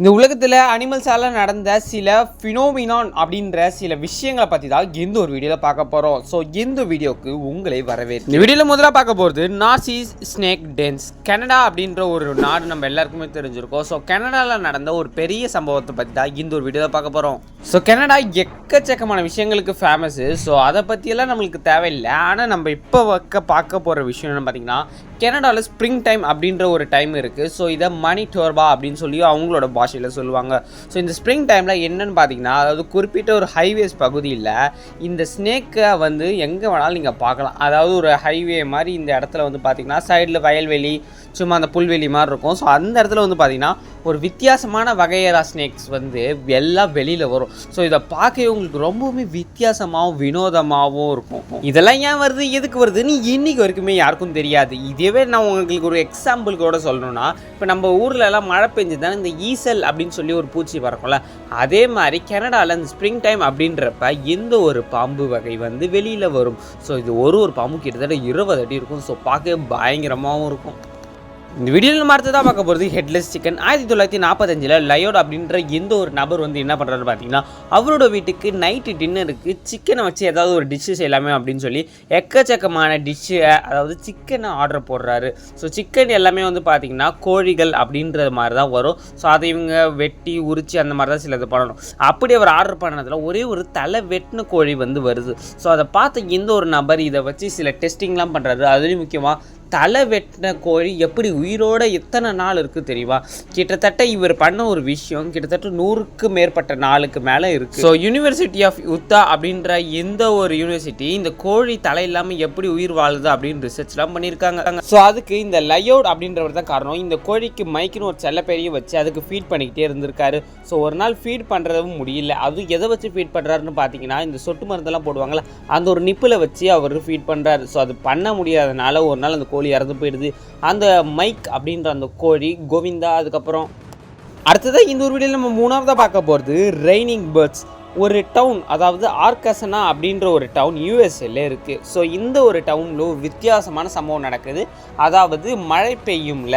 இந்த உலகத்தில் அனிமல்ஸால் நடந்த சில ஃபினோமினான் அப்படின்ற சில விஷயங்களை பற்றி தான் எந்த ஒரு வீடியோவில் பார்க்க போகிறோம் ஸோ எந்த வீடியோவுக்கு உங்களை வரவேற்று இந்த வீடியோவில் முதல்ல பார்க்க போகிறது நாசிஸ் ஸ்னேக் டென்ஸ் கனடா அப்படின்ற ஒரு நாடு நம்ம எல்லாருக்குமே தெரிஞ்சிருக்கோம். ஸோ கனடாவில் நடந்த ஒரு பெரிய சம்பவத்தை பற்றி தான் இந்த ஒரு வீடியோவில் பார்க்க போகிறோம் ஸோ கனடா எக்கச்சக்கமான விஷயங்களுக்கு ஃபேமஸு ஸோ அதை பற்றியெல்லாம் நம்மளுக்கு தேவையில்லை. ஆனால் நம்ம இப்போ வைக்க பார்க்க போகிற விஷயம் என்ன பார்த்தீங்கன்னா கனடாவில் ஸ்ப்ரிங் டைம் அப்படின்ற ஒரு டைம் இருக்குது ஸோ இதை மணி டோர்பா அப்படின்னு சொல்லி அவங்களோட பாஷையில் சொல்லுவாங்க. ஸோ இந்த ஸ்ப்ரிங் டைமில் என்னென்னு பார்த்தீங்கன்னா அதாவது குறிப்பிட்ட ஒரு ஹைவேஸ் பகுதியில் இந்த ஸ்னேக்கை வந்து எங்கே வேணாலும் நீங்கள் பார்க்கலாம். அதாவது ஒரு ஹைவே மாதிரி இந்த இடத்துல வந்து பார்த்தீங்கன்னா சைடில் வயல்வெளி சும்மா அந்த புல்வெளி மாதிரி இருக்கும். ஸோ அந்த இடத்துல வந்து பார்த்தீங்கன்னா ஒரு வித்தியாசமான வகையறா ஸ்னேக்ஸ் வந்து எல்லாம் வெளியில் வரும். ஸோ இதை பார்க்கவே உங்களுக்கு ரொம்பவுமே வித்தியாசமாகவும் வினோதமாகவும் இருக்கும். இதெல்லாம் ஏன் வருது? எதுக்கு வருதுன்னு இன்றைக்கி வரைக்குமே யாருக்கும் தெரியாது. இதுவே நான் உங்களுக்கு ஒரு எக்ஸாம்பிள் கூட சொல்லணும்னா இப்போ நம்ம ஊர்லலாம் எல்லாம் மழை பெஞ்சதுதானே இந்த ஈசல் அப்படின்னு சொல்லி ஒரு பூச்சி பறக்கும்ல அதே மாதிரி கனடாவில் இந்த ஸ்ப்ரிங் டைம் அப்படின்றப்ப எந்த ஒரு பாம்பு வகை வந்து வெளியில் வரும். ஸோ இது ஒரு ஒரு பாம்பு கிட்டத்தட்ட இருபது அடி இருக்கும். ஸோ பார்க்க பயங்கரமாகவும் இருக்கும். இந்த வீடியோவில் நம்ம அடுத்ததாக பார்க்க போகிறது ஹெட்லெஸ் சிக்கன் ஆயிரத்தி தொள்ளாயிரத்தி நாற்பத்தஞ்சில் லயோட் அப்படின்ற எந்த ஒரு நபர் வந்து என்ன பண்ணுறாரு பார்த்தீங்கன்னா அவரோட வீட்டுக்கு நைட்டு டின்னருக்கு சிக்கனை வச்சு ஏதாவது ஒரு டிஷ்ஷு செய்யலாமே அப்படின்னு சொல்லி எக்கச்சக்கமான டிஷ்ஷு அதாவது சிக்கனை ஆர்டர் போடுறாரு. ஸோ சிக்கன் எல்லாமே வந்து பார்த்திங்கன்னா கோழிகள் அப்படின்ற மாதிரி தான் வரும். ஸோ அதை இவங்க வெட்டி உரித்து அந்த மாதிரி தான் சிலது பண்ணணும். அப்படி அவர் ஆர்டர் பண்ணதில் ஒரே ஒரு தலை வெட்டின கோழி வந்து வருது. ஸோ அதை பார்த்த எந்த ஒரு நபர் இதை வச்சு சில டெஸ்டிங்லாம் பண்ணுறாரு அதுலேயும் முக்கியமாக தலை வெட்டின கோழி எப்படி உயிரோட எத்தனை நாள் இருக்குது தெரியுமா? கிட்டத்தட்ட இவர் பண்ண ஒரு விஷயம் கிட்டத்தட்ட நூறுக்கு மேற்பட்ட நாளுக்கு மேலே இருக்குது ஸோ யூனிவர்சிட்டி ஆஃப் யுத்தா அப்படின்ற எந்த ஒரு யூனிவர்சிட்டி இந்த கோழி தலை இல்லாமல் எப்படி உயிர் வாழுது அப்படின்னு ரிசர்ச்லாம் பண்ணியிருக்காங்க. ஸோ அதுக்கு இந்த லயோட் அப்படின்றவர் தான் காரணம். இந்த கோழிக்கு மைக்குன்னு ஒரு செல்லப்பெரிய வச்சு அதுக்கு ஃபீட் பண்ணிக்கிட்டே இருந்திருக்காரு. ஸோ ஒரு நாள் ஃபீட் பண்ணுறதும் முடியல. அது எதை வச்சு ஃபீட் பண்ணுறாருன்னு பார்த்தீங்கன்னா இந்த சொட்டு மருந்தெல்லாம் போடுவாங்களே அந்த ஒரு நிப்பில் வச்சு அவர் ஃபீட் பண்ணுறாரு ஸோ அது பண்ண முடியாதனால ஒரு நாள் அந்த கோழி இறந்து போயிடுது. அந்த மைக் அப்படின்ற அந்த கோழி கோவிந்தா அதுக்கப்புறம் அடுத்ததாக இந்த ஒரு வீடியோவில் நம்ம மூணாவதாக பார்க்க போகிறது ரெய்னிங் பேர்ட்ஸ் ஒரு டவுன் அதாவது ஆர்கசனா அப்படின்ற ஒரு டவுன் யூஎஸ்ஏல இருக்குது ஸோ இந்த ஒரு டவுனில் வித்தியாசமான சம்பவம் நடக்குது. அதாவது மழை பெய்யும்ல.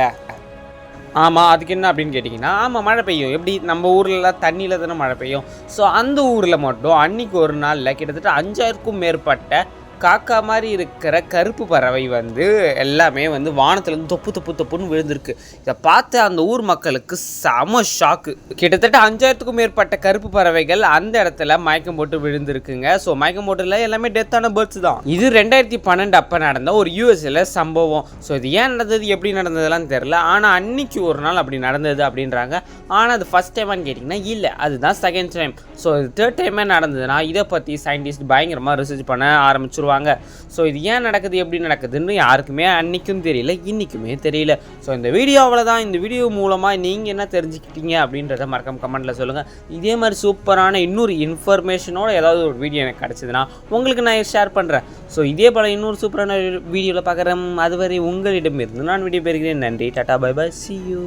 ஆமாம் அதுக்கு என்ன அப்படின்னு கேட்டிங்கன்னா ஆமாம் மழை பெய்யும். எப்படி? நம்ம ஊர்லலாம் தண்ணியில் தானே மழை பெய்யும். ஸோ அந்த ஊரில் மட்டும் அன்னைக்கு ஒரு நாளில் கிட்டத்தட்ட அஞ்சாயிரக்கும் மேற்பட்ட காக்கா மாதிரி இருக்கிற கருப்பு பறவை வந்து எல்லாமே வந்து வானத்துலேருந்து தொப்பு தொப்பு தொப்புன்னு விழுந்திருக்கு. இதை பார்த்து அந்த ஊர் மக்களுக்கு செம ஷாக்கு கிட்டத்தட்ட அஞ்சாயிரத்துக்கும் மேற்பட்ட கருப்பு பறவைகள் அந்த இடத்துல மயக்கம் போட்டு விழுந்திருக்குங்க. ஸோ மயக்கம் போட்டுல எல்லாமே டெத்தான பேர்ட்ஸ் தான். இது ரெண்டாயிரத்தி பன்னெண்டு அப்போ நடந்த ஒரு யூஎஸ்ஏல சம்பவம். ஸோ இது ஏன் நடந்தது எப்படி நடந்ததெல்லாம் தெரில ஆனால் அன்னைக்கு ஒரு நாள் அப்படி நடந்தது அப்படின்றாங்க. ஆனால் அது ஃபஸ்ட் டைமான்னு கேட்டிங்கன்னா இல்லை. அதுதான் செகண்ட் டைம் ஸோ இது தேர்ட் டைமே நடந்ததுன்னா இதை பற்றி சயின்டிஸ்ட் பயங்கரமாக ரிசர்ச் பண்ண கொடுத்துருவாங்க ஸோ இது ஏன் நடக்குது? எப்படி நடக்குதுன்னு யாருக்குமே அன்னைக்கும் தெரியல இன்றைக்குமே தெரியல. ஸோ இந்த வீடியோ அவ்வளோதான் இந்த வீடியோ மூலமாக நீங்கள் என்ன தெரிஞ்சுக்கிட்டீங்க அப்படின்றத மறக்காம கமெண்ட்டில் சொல்லுங்கள் இதே மாதிரி சூப்பரான இன்னொரு இன்ஃபர்மேஷனோட ஏதாவது ஒரு வீடியோ எனக்கு கிடச்சிதுன்னா உங்களுக்கு நான் ஷேர் பண்ணுறேன் ஸோ இதே போல் இன்னொரு சூப்பரான வீடியோவில் பார்க்குறேன். அதுவரை உங்களிடமிருந்து நான் வீடியோ பெறுகிறேன் நன்றி. Tata bye bye see you